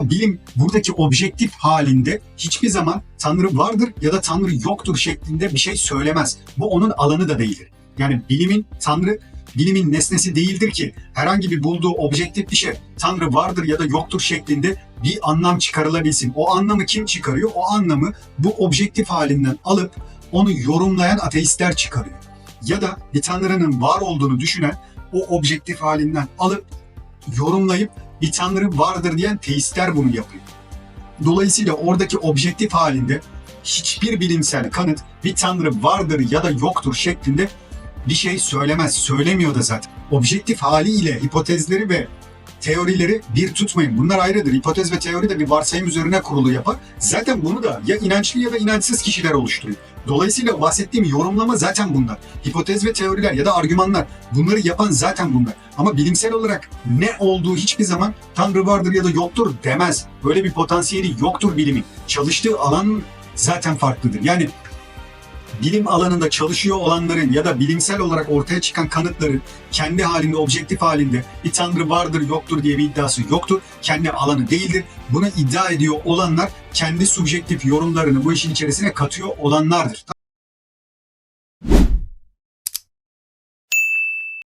Bilim buradaki objektif halinde hiçbir zaman Tanrı vardır ya da Tanrı yoktur şeklinde bir şey söylemez. Bu onun alanı da değildir. Yani bilimin Tanrı bilimin nesnesi değildir ki herhangi bir bulduğu objektif bir şey Tanrı vardır ya da yoktur şeklinde bir anlam çıkarılabilsin. O anlamı kim çıkarıyor? O anlamı bu objektif halinden alıp onu yorumlayan ateistler çıkarıyor. Ya da bir Tanrı'nın var olduğunu düşünen o objektif halinden alıp yorumlayıp bir Tanrı vardır diyen teistler bunu yapıyor. Dolayısıyla oradaki objektif halinde hiçbir bilimsel kanıt bir Tanrı vardır ya da yoktur şeklinde bir şey söylemez. Söylemiyor da zaten. Objektif haliyle hipotezleri ve teorileri bir tutmayın. Bunlar ayrıdır. Hipotez ve teori de bir varsayım üzerine kurulu yapar. Zaten bunu da ya inançlı ya da inançsız kişiler oluşturuyor. Dolayısıyla bahsettiğim yorumlama zaten bunlar. Hipotez ve teoriler ya da argümanlar bunları yapan zaten bunlar. Ama bilimsel olarak ne olduğu hiçbir zaman Tanrı vardır ya da yoktur demez. Böyle bir potansiyeli yoktur bilimin. Çalıştığı alan zaten farklıdır. Yani bilim alanında çalışıyor olanların ya da bilimsel olarak ortaya çıkan kanıtların kendi halinde, objektif halinde bir tanrı vardır yoktur diye bir iddiası yoktur. Kendi alanı değildir. Bunu iddia ediyor olanlar kendi subjektif yorumlarını bu işin içerisine katıyor olanlardır.